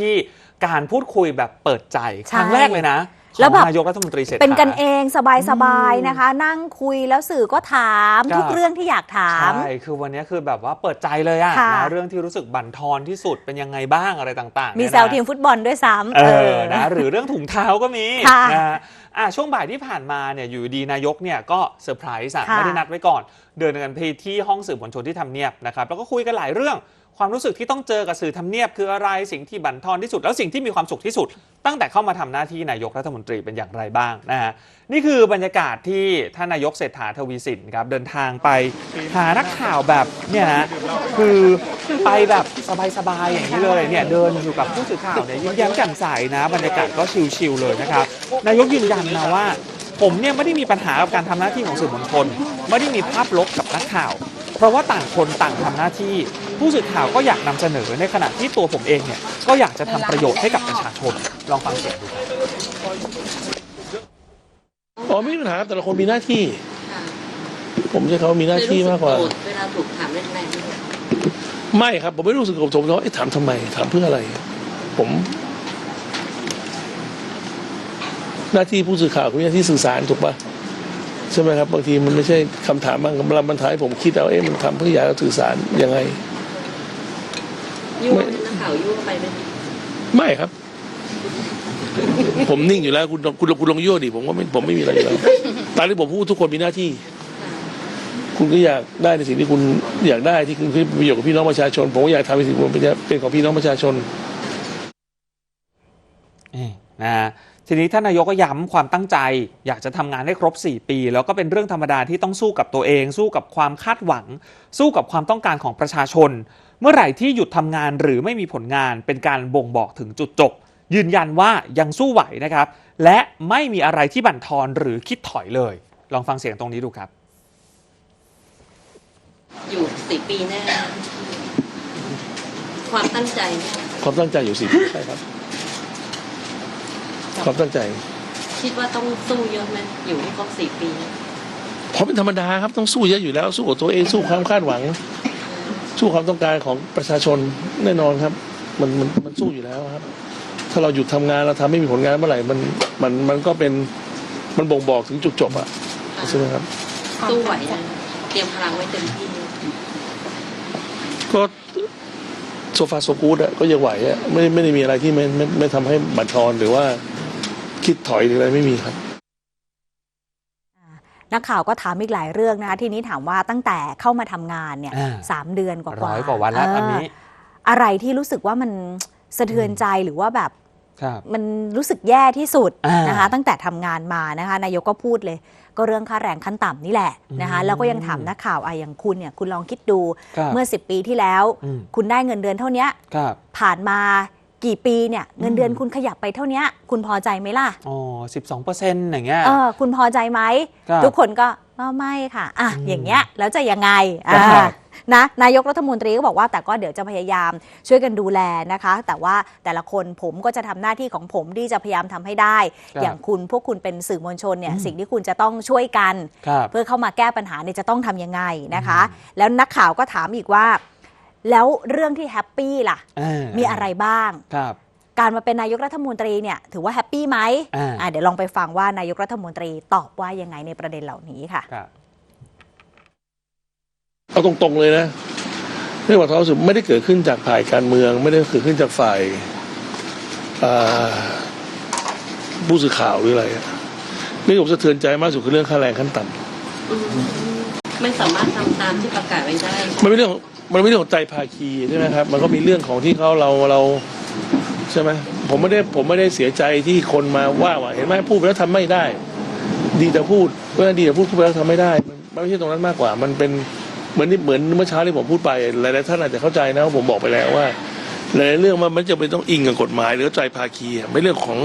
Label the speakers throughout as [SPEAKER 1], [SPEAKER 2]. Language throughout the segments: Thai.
[SPEAKER 1] ที่การพูดคุยแบบเปิดใจ
[SPEAKER 2] ใช่
[SPEAKER 1] ครั้งแรกเลยนะข
[SPEAKER 2] แล้
[SPEAKER 1] อ
[SPEAKER 2] ว
[SPEAKER 1] ง
[SPEAKER 2] แบบ
[SPEAKER 1] นายกรัฐมนตรีเศรษฐา
[SPEAKER 2] เป็นกันเองสบาย
[SPEAKER 1] อืม
[SPEAKER 2] ๆนะคะ นั่งคุยแล้วสื่อก็ถาม
[SPEAKER 1] ครับ
[SPEAKER 2] ทุกเรื่องที่อยากถาม
[SPEAKER 1] ใช่ คือวันนี้คือแบบว่าเปิดใจเลยอะ
[SPEAKER 2] ค่ะ
[SPEAKER 1] นะเรื่องที่รู้สึกบั่นทอนที่สุดเป็นยังไงบ้างอะไรต่างๆ
[SPEAKER 2] มี
[SPEAKER 1] เนี่ย
[SPEAKER 2] แซว
[SPEAKER 1] นะ
[SPEAKER 2] ทีมฟุตบอลด้วยซ้ำ
[SPEAKER 1] เออนะหรือเรื่องถุงเท้าก็มี
[SPEAKER 2] ค่ะ
[SPEAKER 1] นะฮะอะช่วงบ่ายที่ผ่านมาเนี่ยอยู่ดีนายกเนี่ยก็เซอร์ไพรส์อะ
[SPEAKER 2] ค่ะ
[SPEAKER 1] ไม่ได้นัดไว้ก่อน เดินกันไปที่ห้องสื่อมวลชนที่ทำเนียบนะครับแล้วก็คุยกันหลายเรื่อง ความรู้สึกที่ต้องเจอกับสื่อทำเนียบคืออะไรสิ่งที่บั่นทอนที่สุด แล้วสิ่งที่มีความสุขที่สุด ตั้งแต่เข้ามาทำหน้าที่นายกรัฐมนตรีเป็นอย่างไรบ้างนะฮะนี่คือบรรยากาศที่ท่านนายกเศรษฐาทวีสินครับเดินทางไปหานักข่าวแบบเนี่ยนะคือไปแบบสบายๆอย่างนี้เลยเนี่ยเดินอยู่กับผู้สื่อข่าวเนี่ยยิ้มแย้มแจ่มใสนะบรรยากาศก็ชิลๆเลยนะครับนายกยืนยันนะว่า ผมเนี่ยไม่ได้มีปัญหากับการทำหน้าที่ของสื่อมวลชนไม่ได้มีภาพลบกับนักข่าว เพราะว่าต่างคนต่างทำหน้าที่ ผู้สื่อข่าวก็อยากนำเสนอในขณะที่ตัวผมเองเนี่ยก็อยากจะทำประโยชน์ให้กับประชาชนลองฟังเสียงดูครับ
[SPEAKER 3] อ๋อไม่มีปัญหาแต่ละคนมีหน้าที่ ผมใช้คำว่ามีหน้าที่มากกว่า
[SPEAKER 4] เวลาถูกถามแรงๆด้วย
[SPEAKER 3] ไม่ครับ ผมไม่รู้สึกผมผมว่าเอ๊ะถามทำไมถามเพื่ออะไร ผม หน้าที่ผู้สื่อข่าวคือหน้าที่สื่อสารถูกปะใช่ไหมครับบางทีมันไม่ใช่คำถามบางคำถามมันทำให้ผมคิดเอาเอ๊ะมันทำเพื่ออยากจะสื่อสารยังไง
[SPEAKER 4] ข่าวยุ่งไปไหม
[SPEAKER 3] ไม่ครับ ผมนิ่งอยู่แล้ว คุณคุณคุณลองยั่วดิผมว่าไม่ผมไม่มีอะไรอยู่แล้วตามที่ผมพูดทุกคนมีหน้าที่ คุณก็อยากได้ในสิ่งที่คุณอยากได้ที่คุณเป็นประโยชน์กับพี่น้องประชาชน ผมก็อยากทำในสิ่งที่ผมเป็นเป็นของพี่น้องประชาชน
[SPEAKER 1] นี่นะฮะ ทีนี้ท่านนายกก็ย้ำความตั้งใจ อยากจะทำงานให้ครบ 4 ปี แล้วก็เป็นเรื่องธรรมดาที่ต้องสู้กับตัวเอง สู้กับความคาดหวัง สู้กับความต้องการของประชาชน เมื่อไหร่ที่หยุดทำงานหรือไม่มีผลงานเป็นการบ่งบอกถึงจุดจบ ยืนยันว่ายังสู้ไหวนะครับ และไม่มีอะไรที่บั่นทอนหรือคิดถอยเลย ลองฟังเสียงตรงนี้ดูครับ
[SPEAKER 4] อยู่สี่ปีแน่ความตั้งใจเนี่ย
[SPEAKER 3] ความตั้งใจอยู่สิใช่ครับ ความตั้งใจ
[SPEAKER 4] คิดว่าต้องสู้เยอะไหมอยู่ให้ครบสี่ปี
[SPEAKER 3] เพราะเป็นธรรมดาครับต้องสู้เยอะอยู่แล้ว สู้กับตัวเองสู้ความคาดหวัง สู้ความต้องการของประชาชนแน่นอนครับ มันมันมันสู้อยู่แล้วครับ ถ้าเราหยุดทำงานเราทำไม่มีผลงานเมื่อไหร่มันมันมันก็เป็นมันบ่งบอกถึงจุดจบอะใช่ไหมครับ
[SPEAKER 4] สู้ไหวนะเตรียมพลังไว้เต็มที่
[SPEAKER 3] ก็โซฟาโซกูดอะก็ยังไหวอะไม่ไม่ได้มีอะไรที่ไม่ไม่ไม่ทำให้บั่นทอนหรือว่า คิดถอยหรืออะไรไม่มีครับ
[SPEAKER 2] นักข่าวก็ถามอีกหลายเรื่องนะคะทีนี้ถามว่าตั้งแต่เข้ามาทำงานเนี่ย
[SPEAKER 1] อ่า
[SPEAKER 2] สามเดือนกว่าๆ
[SPEAKER 1] ร้อยกว่าวันแล้ว
[SPEAKER 2] เอั
[SPEAKER 1] นนี้
[SPEAKER 2] อะไรที่รู้สึกว่ามันสะเทือนใจหรือว่าแบบ
[SPEAKER 1] ครับ
[SPEAKER 2] มันรู้สึกแย่ที่สุด
[SPEAKER 1] อ่าน
[SPEAKER 2] นะคะตั้งแต่ทำงานมานะคะนายกก็พูดเลย ก็เรื่องค่าแรงขั้นต่ำนี่แหละนะคะ
[SPEAKER 1] อืม
[SPEAKER 2] แล้วก็ยังถามนักข่าวอะอย่างคุณเนี่ยคุณลองคิดดู
[SPEAKER 1] ครับ
[SPEAKER 2] เมื่อ 10 ปีที่แล้ว
[SPEAKER 1] อืม
[SPEAKER 2] คุณได้เงินเดือนเท่าเนี้ย
[SPEAKER 1] ครับ
[SPEAKER 2] ผ่านมา กี่ปีเนี่ยเงินเดือนคุณขยับไปเท่าเนี้ยคุณพอใจไหมล่ะ
[SPEAKER 1] อ๋อสิบสองเปอร์เซ็นต์อย่างเงี้ย
[SPEAKER 2] เออคุณพอใจไหม
[SPEAKER 1] ครับ
[SPEAKER 2] ทุกคนก็ก็ไม่ค่ะอะ
[SPEAKER 1] อืม
[SPEAKER 2] อย่างเงี้ยแล้วจะยังไง
[SPEAKER 1] ครั
[SPEAKER 2] อ่า
[SPEAKER 1] บ
[SPEAKER 2] นะนายกรัฐมนตรีก็บอกว่าแต่ก็เดี๋ยวจะพยายามช่วยกันดูแลนะคะ แต่ว่าแต่ละคนผมก็จะทำหน้าที่ของผมที่จะพยายามทำให้ได้
[SPEAKER 1] ครับ
[SPEAKER 2] อย่างคุณพวกคุณเป็นสื่อมวลชนเนี่ย
[SPEAKER 1] อืม
[SPEAKER 2] สิ่งที่คุณจะต้องช่วยกัน
[SPEAKER 1] ครับ
[SPEAKER 2] เพื่อเข้ามาแก้ปัญหาเนี่ยจะต้องทำยังไงนะคะ แล้วนักข่าวก็ถามอีกว่า แล้วเรื่องที่แฮปปี้ล่ะ
[SPEAKER 1] อ่า
[SPEAKER 2] มีอะไรบ้าง
[SPEAKER 1] ครับ
[SPEAKER 2] การมาเป็นนายกรัฐมนตรีเนี่ย ถือว่าแฮปปี้ไหม
[SPEAKER 1] อ่า
[SPEAKER 2] อะเดี๋ยวลองไปฟังว่านายกรัฐมนตรีตอบว่ายังไงในประเด็นเหล่านี้ค่ะ
[SPEAKER 1] ครับ
[SPEAKER 3] เอาตรงๆเลยนะเรื่องความท้อสุดไม่ได้เกิดขึ้นจากฝ่ายการเมือง ไม่ได้เกิดขึ้นจากฝ่ายอ่าผู้สื่อข่าวหรืออะไรอะเรื่องที่ผมสะเทือนใจมากสุดคือเรื่องค่าแรงขั้นต่ำ
[SPEAKER 4] อืมไม่สามารถทำตามที่ประกาศไว้ได้
[SPEAKER 3] มันไม่เรื่องของ มันไม่เรื่องของใจภาคีใช่ไหมครับ มันก็มีเรื่องของที่เขาเราเราใช่ไหมผมไม่ได้ผมไม่ได้เสียใจที่คนมาว่าว่าเห็นไหมพูดไปแล้วทำไม่ได้ ดีแต่พูดเมื่อดีแต่พูดพูดไปแล้วทำไม่ได้มันมันไม่ใช่ตรงนั้นมากกว่า มันเป็นเหมือนที่เหมือนเมื่อเช้าที่ผมพูดไปหลายๆท่านอาจจะเข้าใจนะว่าผมบอกไปแล้วว่าหลายๆเรื่องมันมันจะเป็นต้องอิงกับกฎหมายหรือใจภาคีอะไม่เรื่องของ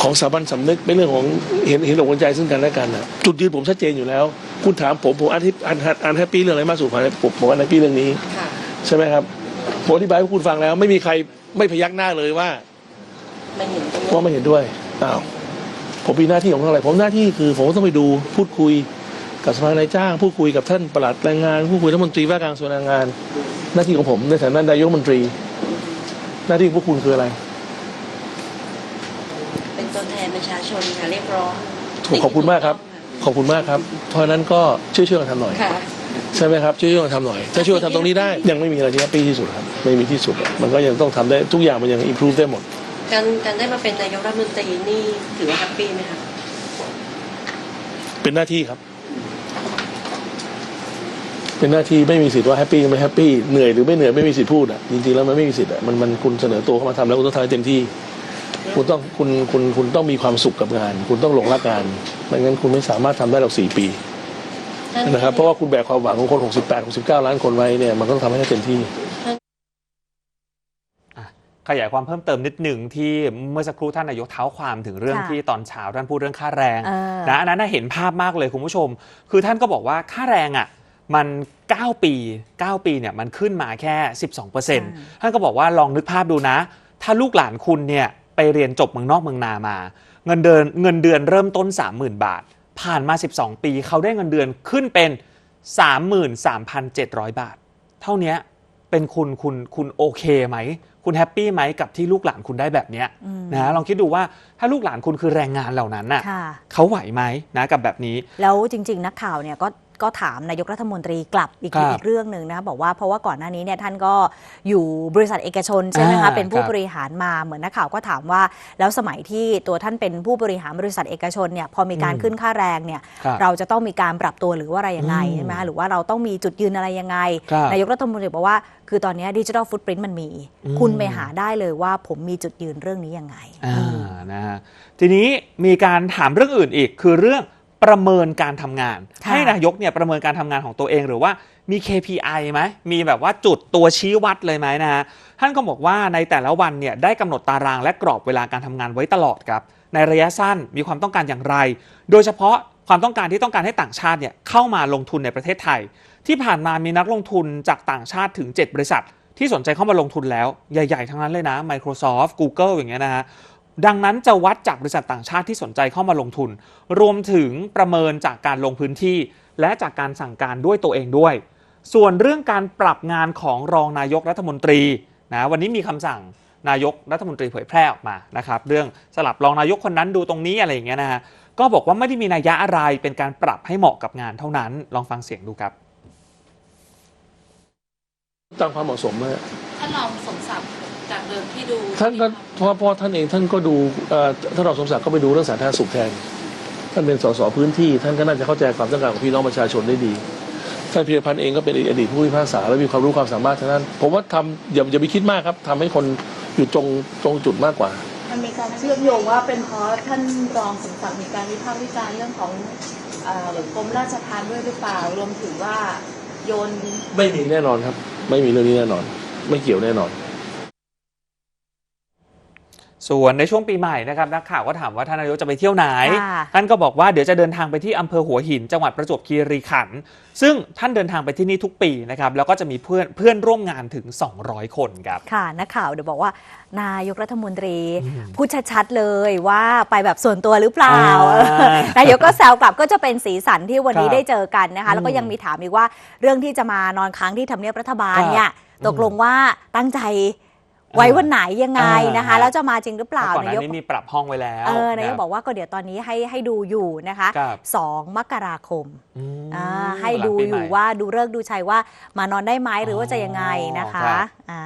[SPEAKER 3] ของสถาบันสำนึกไม่เรื่องของเห็นเห็นอกเห็นใจซึ่งกันและกันนะจุดยืนผมชัดเจนอยู่แล้ว คุณถามผมผมอันที่อันอันแฮปปี้เรื่องอะไรมากสุดผมผมผมอันแฮปปี้เรื่องนี้
[SPEAKER 4] ค่ะ
[SPEAKER 3] ใช่ไหมครับผมอธิบายให้คุณฟังแล้ว ไม่มีใครไม่พยักหน้าเลยว่า
[SPEAKER 4] ไม่เห็นตรง
[SPEAKER 3] ว่าไม่เห็นด้วยอ้าวผมมีหน้าที่ของอะไรผมหน้าที่คือ ผมต้องไปดูพูดคุยกับสภานายจ้างพูดคุยกับท่านปลัดแรงงานพูดคุยรัฐมนตรีว่าการกระทรวงแรงงาน หน้าที่ของผมในฐานะนายกรัฐมนตรี หน้าที่ของพวกคุณคืออะไร
[SPEAKER 4] เป็นตัวแทนประชาชนค่ะเรียกร้อง
[SPEAKER 3] ถูกขอบคุณมากครับ ขอบคุณมากครับ เพราะฉะนั้นก็ช่วยช่วยๆกันทำหน่อย
[SPEAKER 4] ค่ะ
[SPEAKER 3] ใช่ไหมครับช่วยช่วยๆกันทำหน่อย ถ้าช่วยกันทำตรงนี้ได้ยังไม่มีอะไรที่แฮปปี้ที่สุดครับไม่มีที่สุด มันก็ยังต้องทำได้ทุกอย่างมันยังอิมพ o ู e ได้หมด
[SPEAKER 4] การการได้มาเป็นนายกรัฐมนตรีนี่ถือว่าแฮปปี้ไหมคะ
[SPEAKER 3] เป็นหน้าที่ครับ เป็นหน้าที่ไม่มีสิทธิ์ว่าแฮปปี้ไม่แฮปปี้เหนื่อยหรือไม่เหนื่อยไม่มีสิทธิ์พูดอะจริงๆแล้วมันไม่มีสิทธิ์อะมันมันคุณเสนอตัวเข้ามาทำแล้วคุณต้องทำให้เต็มที่ คุณต้องคุณคุณคุณต้องมีความสุขกับงาน คุณต้องหลงรักงานไม่งั้นคุณไม่สามารถทำได้หรอกสี่ปี
[SPEAKER 4] ท่าน
[SPEAKER 3] นะครับ เพราะว่าคุณแบกความหวังของคน68 69 ล้านคนไว้เนี่ยมันก็ต้องทำให้ได้เต็มที่
[SPEAKER 1] ขยายความเพิ่มเติมนิดหนึ่งที่เมื่อสักครู่ท่านนายกเท้าความถึงเรื่อง
[SPEAKER 2] ค่ะ
[SPEAKER 1] ที่ตอนเช้าท่านพูดเรื่องค่าแรง
[SPEAKER 2] เออ
[SPEAKER 1] นะอันนั้นน่ะเห็นภาพมากเลยคุณผู้ชม คือท่านก็บอกว่าค่าแรงอะมัน 9 ปี 9 ปีเนี่ยมันขึ้นมาแค่ 12%ท่านก็บอกว่าลองนึกภาพดูนะ ถ้าลูกหลานคุณเนี่ย ไปเรียนจบเมืองนอกเมืองนามา เงินเดือนเงินเดือนเริ่มต้น 30,000 บาท ผ่านมา 12 ปี เขาได้เงินเดือนขึ้นเป็น 33,700 บาท เท่าเนี้ยเป็นคุณคุณคุณโอเคไหม คุณแฮปปี้ไหมกับที่ลูกหลานคุณได้แบบเนี้ย
[SPEAKER 2] อืม
[SPEAKER 1] นะลองคิดดูว่าถ้าลูกหลานคุณคือแรงงานเหล่านั้นน่ะ
[SPEAKER 2] ค่ะ
[SPEAKER 1] เขาไหวไหมนะกับแบบนี้
[SPEAKER 2] แล้วจริง ๆ นักข่าวเนี่ยก็ ก็ถามนายกรัฐมนตรีกลับอีก
[SPEAKER 1] ครับ
[SPEAKER 2] อีกเรื่องหนึ่งนะบอกว่าเพราะว่าก่อนหน้านี้เนี่ยท่านก็อยู่บริษัทเอกชนใช่ไหม
[SPEAKER 1] อ่า
[SPEAKER 2] คะเป็นผู้
[SPEAKER 1] ครับ
[SPEAKER 2] บริหารมาเหมือนนักข่าวก็ถามว่า แล้วสมัยที่ตัวท่านเป็นผู้บริหารบริษัทเอกชนเนี่ยพอมีการ
[SPEAKER 1] อืม
[SPEAKER 2] ขึ้นค่าแรงเนี่ย
[SPEAKER 1] ครับ
[SPEAKER 2] เราจะต้องมีการปรับตัวหรือว่าอะไรยังไง
[SPEAKER 1] อืม
[SPEAKER 2] ใช่ไหมคะหรือว่าเราต้องมีจุดยืนอะไรยังไง
[SPEAKER 1] ครับ
[SPEAKER 2] นายกรัฐมนตรีบอกว่าคือตอนนี้ดิจิทัลฟุตปรินต์มันมี
[SPEAKER 1] อืม
[SPEAKER 2] คุณไปหาได้เลยว่าผมมีจุดยืนเรื่องนี้ยังไง
[SPEAKER 1] อ่า
[SPEAKER 2] อืม
[SPEAKER 1] นะฮะทีนี้มีการถามเรื่องอื่นอีกคือเรื่อง ประเมินการทำงาน
[SPEAKER 2] ค่ะ
[SPEAKER 1] ให้นายกเนี่ยประเมินการทำงานของตัวเองหรือว่ามี KPI ไหมมีแบบว่าจุดตัวชี้วัดเลยไหมนะฮะท่านก็บอกว่าในแต่ละวันเนี่ยได้กำหนดตารางและกรอบเวลาการทำงานไว้ตลอดครับ ในระยะสั้นมีความต้องการอย่างไร โดยเฉพาะความต้องการที่ต้องการให้ต่างชาติเนี่ยเข้ามาลงทุนในประเทศไทย ที่ผ่านมามีนักลงทุนจากต่างชาติถึง 7 บริษัท ที่สนใจเข้ามาลงทุนแล้วใหญ่ ๆ ทั้งนั้นเลยนะ Microsoft Google อย่างเงี้ยนะฮะ ดังนั้นจะวัดจากบริษัทต่างชาติที่สนใจเข้ามาลงทุน รวมถึงประเมินจากการลงพื้นที่ และจากการสั่งการด้วยตัวเองด้วย ส่วนเรื่องการปรับงานของรองนายกรัฐมนตรีนะวันนี้มีคำสั่งนายกรัฐมนตรีเผยแพร่ออกมานะครับเรื่องสลับรองนายกคนนั้นดูตรงนี้อะไรอย่างเงี้ยนะฮะก็บอกว่าไม่ได้มีนัยยะอะไรเป็นการปรับให้เหมาะกับงานเท่านั้น ลองฟังเสียงดูครับ
[SPEAKER 3] ตามความเหมาะสมนะฮะ
[SPEAKER 4] ท่านรองสมศัก ดิ์จากเดิมที่ดู
[SPEAKER 3] ท่านก็เพราะเพราะท่านเองท่านก็ดูเอ่อท่านรองสมศักดิ์ก็ไปดูเรื่องสาธารณสุขแทน ท่านเป็นสสพื้นที่ ท่านก็น่าจะเข้าใจความต้องการของพี่น้องประชาชนได้ดีท่านพีรพันธ์เองก็เป็นอดีตผู้พิพากษาและมีความรู้ความสามารถทางนั้น ผมว่าทำอย่าอย่าไปคิดมากครับทำให้คนอยู่ตรงตรงจุดมากกว่า
[SPEAKER 5] มันมีการเชื่อมโยงว่าเป็นเพราะท่านรองสมศักดิ์มีการวิพากษ์วิจารณ์เรื่องของเอ่อกรมราชทัณฑ์ด้วยหรือเปล่ารวมถึงว่าโยน
[SPEAKER 3] ไม่มีแน่นอนครับ ไม่มีเรื่องนี้แน่นอน ไม่เกี่ยวแน่นอน
[SPEAKER 1] ส่วนในช่วงปีใหม่นะครับนักข่าวก็ถามว่าท่านนายกจะไปเที่ยวไหน
[SPEAKER 2] ค่ะ
[SPEAKER 1] ท่านก็บอกว่าเดี๋ยวจะเดินทางไปที่อำเภอหัวหิน จังหวัดประจวบคีรีขันธ์ซึ่งท่านเดินทางไปที่นี่ทุกปีนะครับแล้วก็จะมีเพื่อนเพื่อนร่วมงานถึง 200 คนครับ
[SPEAKER 2] ค่ะนักข่าวเดี๋ยวบอกว่านายกรัฐมนตรีพูดชัดๆเลยว่าไปแบบส่วนตัวหรือเปล่า
[SPEAKER 1] อ่า
[SPEAKER 2] เออนายกก็แซวกลับก็จะเป็นสีสันที่วันนี้
[SPEAKER 1] ครับ
[SPEAKER 2] ได้เจอกันนะคะแล้วก็
[SPEAKER 1] อืม
[SPEAKER 2] ยังมีถามอีกว่าเรื่องที่จะมานอนค้างที่ทำเนียบรัฐบาล
[SPEAKER 1] ครับ
[SPEAKER 2] เนี่ย
[SPEAKER 1] อืม
[SPEAKER 2] ตกลงว่าตั้งใจ ไว้วันไหนยังไงนะคะ
[SPEAKER 1] อ่า
[SPEAKER 2] แล้วจะมาจริงหรือเปล่า
[SPEAKER 1] ก่อนห
[SPEAKER 2] นา
[SPEAKER 1] น้าย
[SPEAKER 2] ก
[SPEAKER 1] นี้มีปรับห้องไว้แล้ว
[SPEAKER 2] เออนายกะบอกว่าก็เดี๋ยวตอนนี้ให้ให้ดูอยู่นะคะ
[SPEAKER 1] ครับ
[SPEAKER 2] สองมกราคม
[SPEAKER 1] อืม
[SPEAKER 2] อ่าให้
[SPEAKER 1] หลัง
[SPEAKER 2] ดู
[SPEAKER 1] ปี
[SPEAKER 2] อ
[SPEAKER 1] ใหม่
[SPEAKER 2] ยู่ว่าดูเลิกษ์ดูชัยว่ามานอนได้ไหมหรือว่าจะยังไงนะ
[SPEAKER 1] อ๋อ
[SPEAKER 2] คะ
[SPEAKER 1] ครับ
[SPEAKER 2] อ่า